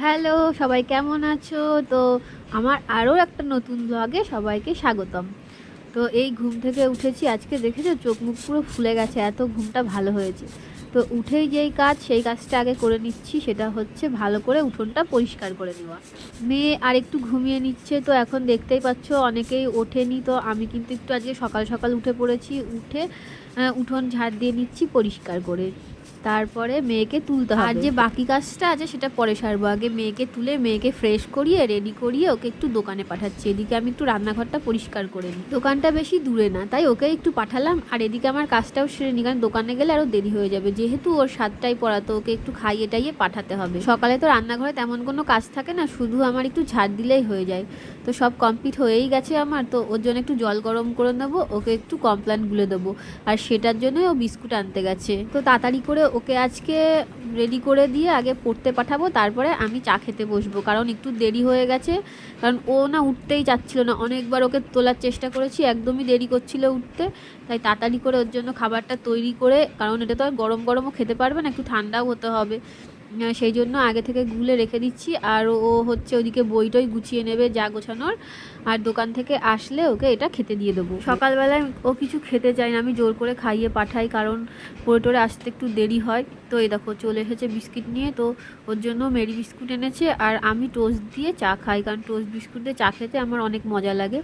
Hello, সবাই কেমন আছো? তো আমার আরও একটা নতুন ব্লগে সবাইকে স্বাগতম। তো এই ঘুম থেকে উঠেছি, আজকে দেখেছ চোখ মুখ পুরো ফুলে গেছে, এত ঘুমটা ভালো হয়েছে। তো উঠেই যেই কাজ, সেই কাজটা আগে করে নিচ্ছি, সেটা হচ্ছে ভালো করে উঠোনটা পরিষ্কার করে নেওয়া। মেয়ে আর একটু ঘুমিয়ে নিচ্ছে, তো এখন দেখতেই পাচ্ছ অনেকেই ওঠেনি, তো আমি কিন্তু একটু আজকে সকাল সকাল উঠে পড়েছি, উঠে উঠোন ঝাড় দিয়ে নিচ্ছি পরিষ্কার করে। তারপরে মেয়েকে তুলতে হবে। আর যে বাকি কাজটা আছে সেটা পরে সারবো। আগে মেয়েকে তুলে মেয়েকে ফ্রেশ করিয়ে রেডি করিয়ে ওকে একটু দোকানে পাঠাচ্ছি। এদিকে আমি একটু রান্নাঘরটা পরিষ্কার করে নিই। দোকানটা বেশি দূরে না, তাই ওকে একটু পাঠালাম। আর এদিকে আমার কাজটাও সেরে নিই, কারণ দোকানে গেলে আরও দেরি হয়ে যাবে। যেহেতু ওর সাতটায় পড়াতো ওকে একটু খাইয়ে টাইয়ে পাঠাতে হবে। সকালে তো রান্নাঘরে তেমন কোনো কাজ থাকে না, শুধু আমার একটু ঝাড় দিলেই হয়ে যায়। তো সব কমপ্লিট হয়েই গেছে আমার, তো ওর জন্য একটু জল গরম করে নেব, ওকে একটু কমপ্লান গুলে দেবো। আর সেটার জন্যই ও বিস্কুট আনতে গেছে। তো তাড়াতাড়ি করে ওকে আজকে রেডি করে দিয়ে আগে পড়তে পাঠাবো, তারপরে আমি চা খেতে বসবো। কারণ একটু দেরি হয়ে গেছে, কারণ ও না উঠতেই চাচ্ছিল না। অনেকবার ওকে তোলার চেষ্টা করেছি, একদমই দেরি করছিল উঠতে। তাই তাড়াতাড়ি করে ওর জন্য খাবারটা তৈরি করে, কারণ এটা তো আর গরম গরমও খেতে পারবে না, একটু ঠান্ডাও হতে হবে। সেই জন্য আগে থেকে গুলে রেখে দিচ্ছি। আর ও হচ্ছে ওদিকে বইটই গুছিয়ে নেবে যা গোছানোর। আর দোকান থেকে আসলে ওকে এটা খেতে দিয়ে দেবো। সকালবেলায় ও কিছু খেতে চায় না, আমি জোর করে খাইয়ে পাঠাই কারণ পড়ে টোরে আসতে একটু দেরি হয়। তো এই দেখো, চলে এসেছে বিস্কিট নিয়ে, তো ওর জন্য মেরি বিস্কুট এনেছে। আর আমি টোস্ট দিয়ে চা খাই, কারণ টোস্ট বিস্কুট দিয়ে চা খেতে আমার অনেক মজা লাগে।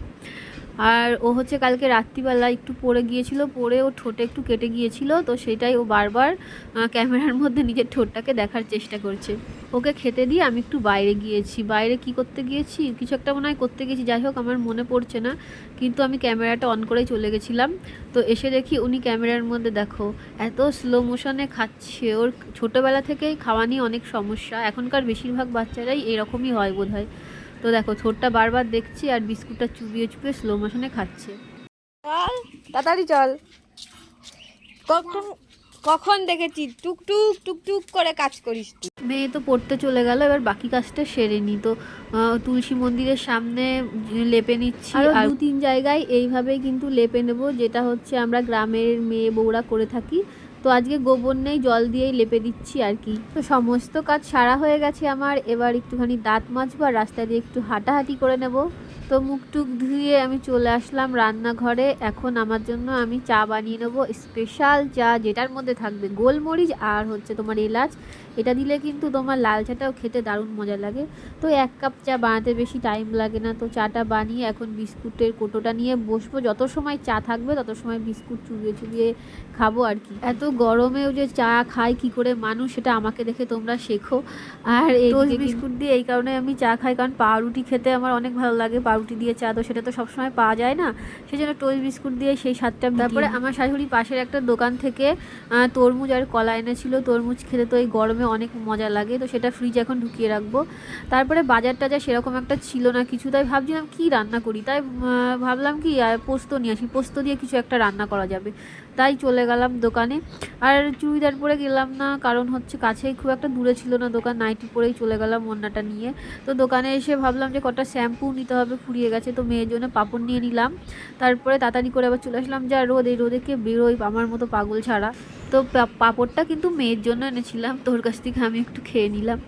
আর ও হচ্ছে কালকে রাত্রিবেলা একটু পড়ে গিয়েছিল, পড়ে ও ঠোঁটে একটু কেটে গিয়েছিল, তো সেটাই ও বারবার ক্যামেরার মধ্যে নিজের ঠোঁটটাকে দেখার চেষ্টা করছে। ওকে খেতে দিয়ে আমি একটু বাইরে গিয়েছি। বাইরে কি করতে গিয়েছি? কিছু একটা মনে হয় করতে গেছি যাই হোক আমার মনে পড়ছে না, কিন্তু আমি ক্যামেরাটা অন করেই চলে গেছিলাম। তো এসে দেখি উনি ক্যামেরার মধ্যে, দেখো, এত স্লো মোশনে খাচ্ছে। ওর ছোটোবেলা থেকেই খাওয়া নিয়ে অনেক সমস্যা। এখনকার বেশিরভাগ বাচ্চারাই এরকমই হয় বোধ হয় তো দেখো ঠোঁটটা বারবার দেখছি আর বিস্কুটটা চুবিয়ে চুবিয়ে স্লো মোশনে খাচ্ছে। চল তাড়াতাড়ি চল। কখন কখন দেখেছি? টুকটুক টুকটুক করে কাজ করিস তুই। মেয়ে তো পড়তে চলে গেল এবার বাকি কাজটা সেরে নি। তো তুলসী মন্দিরের সামনে লেপে নিচ্ছি। আর দু তিন জায়গায় এইভাবেই কিন্তু লেপে নেব যেটা হচ্ছে আমরা গ্রামের মেয়ে বউরা করে থাকি। তো আজকে গোবর নেই, জল দিয়েই লেপে দিচ্ছি আর কি। তো সমস্ত কাজ সারা হয়ে গেছে আমার, এবার একটুখানি দাঁত মাজবো আর রাস্তা দিয়ে একটু হাঁটাহাঁটি করে নেব। তো মুখ টুক ধুয়ে আমি চলে আসলাম রান্নাঘরে। এখন আমার জন্য আমি চা বানিয়ে নেব স্পেশাল চা যেটার মধ্যে থাকবে গোলমরিচ আর হচ্ছে তোমার এলাচ। এটা দিলে কিন্তু তোমার লাল চাটাও খেতে দারুণ মজা লাগে। তো এক কাপ চা বানাতে বেশি টাইম লাগে না। তো চাটা বানিয়ে এখন বিস্কুটের কোটোটা নিয়ে বসবো। যত সময় চা থাকবে তত সময় বিস্কুট চুবিয়ে চুবিয়ে খাব আর কি। এত গরমেও যে চা খায় কি করে মানুষ সেটা আমাকে দেখে তোমরা শেখো। আর এই বিস্কুট দিয়ে এই কারণে আমি চা খাই কারণ পাউরুটি খেতে আমার অনেক ভালো লাগে। পাউরুটি দিয়ে চা তো সেটা তো সবসময় পাওয়া যায় না। সেই জন্য টোস্ট বিস্কুট দিয়ে সেই স্বাদটা তারপরে আমার শাশুড়ি পাশের একটা দোকান থেকে তরমুজ আর কলা এনেছিল। তরমুজ খেতে তো এই গরমে অনেক মজা লাগে তো সেটা ফ্রিজ এখন ঢুকিয়ে রাখব। তারপরে বাজার টাজার সেরকম একটা ছিল না কিছু তাই ভাবছিলাম কি রান্না করি? তাই ভাবলাম কি পোস্ত নিয়ে আসি। পোস্ত দিয়ে কিছু একটা রান্না করা যাবে। তাই চলে গেলাম দোকানে। আর চুড়িদার পরে গেলাম না, কারণ হচ্ছে কাছেই খুব একটা দূরে ছিল না দোকান নাইটি পরেই চলে গেলাম ওড়নাটা নিয়ে। তো দোকানে এসে ভাবলাম যে কটা শ্যাম্পু নিতে হবে, ফুরিয়ে গেছে, তো মেয়ের জন্য পাপড় নিয়ে নিলাম। তারপরে তাড়াতাড়ি করে আবার চলে আসলাম, যা রোদ এই রোদে কে বেরোই আমার মতো পাগল ছাড়া। তো পাঁপড়টা কিন্তু মেয়ের জন্য এনেছিলাম, তোর কাছ থেকে আমি একটু খেয়ে নিলাম।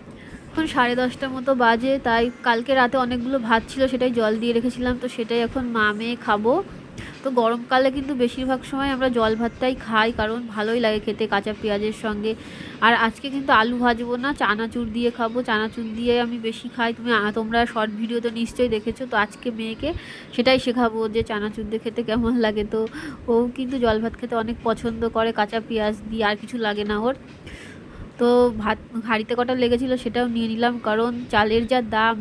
এখন সাড়ে দশটার মতো বাজে, তাই কালকে রাতে অনেকগুলো ভাত ছিল, সেটাই জল দিয়ে রেখেছিলাম, তো সেটাই এখন মা, মেয়ে খাব। তো গরমকালে কিন্তু বেশিরভাগ সময় আমরা জল ভাতটাই খাই, কারণ ভালোই লাগে খেতে কাঁচা পেঁয়াজের সঙ্গে। আর আজকে কিন্তু আলু ভাজবো না, চানাচুর দিয়ে খাব। চানাচুর দিয়ে আমি বেশি খাই। তুমি তোমরা শর্ট ভিডিও তো নিশ্চয়ই দেখেছ, তো আজকে মেয়েকে সেটাই শেখাবো যে চানাচুর দিয়ে খেতে কেমন লাগে। তো ও কিন্তু জল ভাত খেতে অনেক পছন্দ করে, কাঁচা পেঁয়াজ দিয়ে আর কিছু লাগে না ওর। তো ভাত, হাঁড়িতে কটা লেগেছিলো সেটাও নিয়ে নিলাম, কারণ চালের যা দাম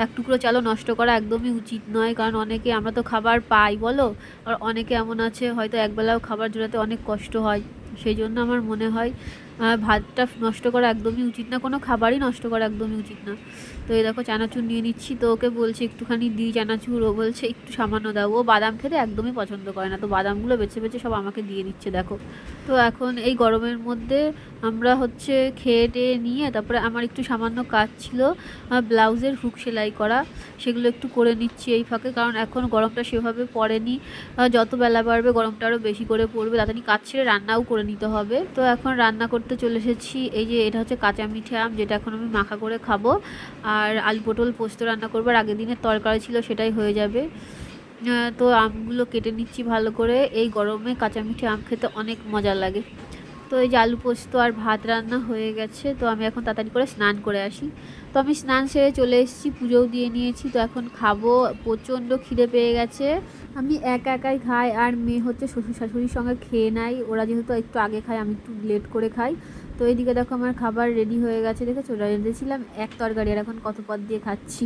এক টুকরো চালও নষ্ট করা একদমই উচিত নয়। কারণ অনেকে আমরা তো খাবার পাই, বলো? আর অনেকে এমন আছে, হয়তো একবেলাও খাবার জোড়াতে অনেক কষ্ট হয়। সেই জন্য আমার মনে হয় ভাতটা নষ্ট করা একদমই উচিত না, কোনো খাবারই নষ্ট করা একদমই উচিত না। তো এই দেখো চানাচুর নিয়ে নিচ্ছি, তো ওকে বলছি একটুখানি দিই চানাচুর, ও বলছে একটু সামান্য দাও। ও বাদাম খেতে একদমই পছন্দ করে না, তো বাদামগুলো বেছে বেছে সব আমাকে দিয়ে দিচ্ছে, দেখো। তো এখন এই গরমের মধ্যে আমরা হচ্ছে খেয়ে টেয়ে নিয়ে তারপরে আমার একটু সামান্য কাজ ছিল ব্লাউজের হুক সেলাই করা, সেগুলো একটু করে নিচ্ছি এই ফাঁকে, কারণ এখন গরমটা সেভাবে পড়েনি। যত বেলা বাড়বে গরমটা আরও বেশি করে পড়বে, তাড়াতাড়ি কাজ ছেড়ে রান্নাও করে নিতে হবে। তো এখন রান্না করতে করতে চলে এসেছি। এই যে এটা হচ্ছে কাঁচা মিঠে আম, যেটা এখন আমি মাখা করে খাব। আর আলু পটল পোস্ত রান্না করব। আগের দিনের তরকারি ছিল সেটাই হয়ে যাবে। তো আমগুলো কেটে নিচ্ছি ভালো করে। এই গরমে কাঁচা মিঠে আম খেতে অনেক মজা লাগে। তো এই যে আলু পোস্ত আর ভাত রান্না হয়ে গেছে, তো আমি এখন তাড়াতাড়ি করে স্নান করে আসি। তো আমি স্নান সেরে চলে এসেছি, পুজোও দিয়ে নিয়েছি, তো এখন খাব, প্রচণ্ড খিদে পেয়ে গেছে। আমি একা একাই খাই, আর মেয়ে হচ্ছে শ্বশুর শাশুড়ির সঙ্গে খেয়ে নেয়, ওরা যেহেতু একটু আগে খায়, আমি একটু লেট করে খাই। তো এইদিকে দেখো আমার খাবার রেডি হয়ে গেছে দেখে ওটা রেঁধেছিলাম এক তরকারি, আর এখন কত পদ দিয়ে খাচ্ছি।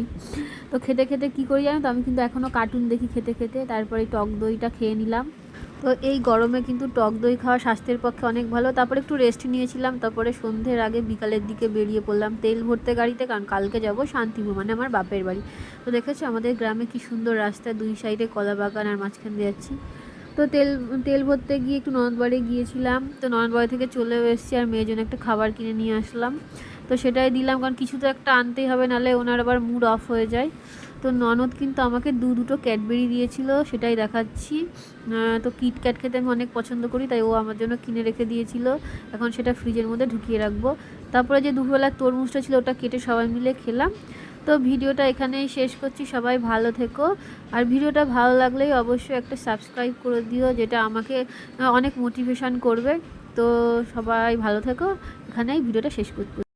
তো খেতে খেতে কী করি জানো তো? আমি কিন্তু এখনও কার্টুন দেখি খেতে খেতে, তারপরে টক দইটা খেয়ে নিলাম। তো এই গরমে কিন্তু টক দই খাওয়া স্বাস্থ্যের পক্ষে অনেক ভালো। তারপরে একটু রেস্ট নিয়েছিলাম, তারপরে সন্ধ্যের আগে বিকালের দিকে বেরিয়ে পড়লাম তেল ভরতে গাড়িতে, কারণ কালকে যাব শান্তিপুর মানে আমার বাপের বাড়ি। তো দেখেছ আমাদের গ্রামে কি সুন্দর রাস্তা, দুই সাইডে কলা বাগান আর মাঝখান দিয়ে যাচ্ছি। তো তেল তেল ভরতে গিয়ে একটু ননদবাড়ি গিয়েছিলাম। তো ননদবাড়ি থেকে চলে এসেছি আর মেয়ের জন্য একটা খাবার কিনে নিয়ে আসলাম। তো সেটাই দিলাম, কারণ কিছু তো একটা আনতেই হবে, নাহলে ওনার আবার মুড অফ হয়ে যায়। তো ননদ কিন্তু আমাকে দু দুটো ক্যাডবেরি দিয়েছিল, সেটাই দেখাচ্ছি। তো কিটক্যাট খেতে আমি অনেক পছন্দ করি, তাই ও আমার জন্য কিনে রেখে দিয়েছিল। এখন সেটা ফ্রিজের মধ্যে ঢুকিয়ে রাখব। তারপরে যে দুপুরবেলা তরমুজটা ছিল, ওটা কেটে সবাই মিলে খেলাম। তো ভিডিওটা এখানেই শেষ করছি, সবাই ভালো থেকো। আর ভিডিওটা ভালো লাগলেই অবশ্যই একটা সাবস্ক্রাইব করে দিও, যেটা আমাকে অনেক মোটিভেশান করবে। তো সবাই ভালো থেকো, এখানেই ভিডিওটা শেষ করছি।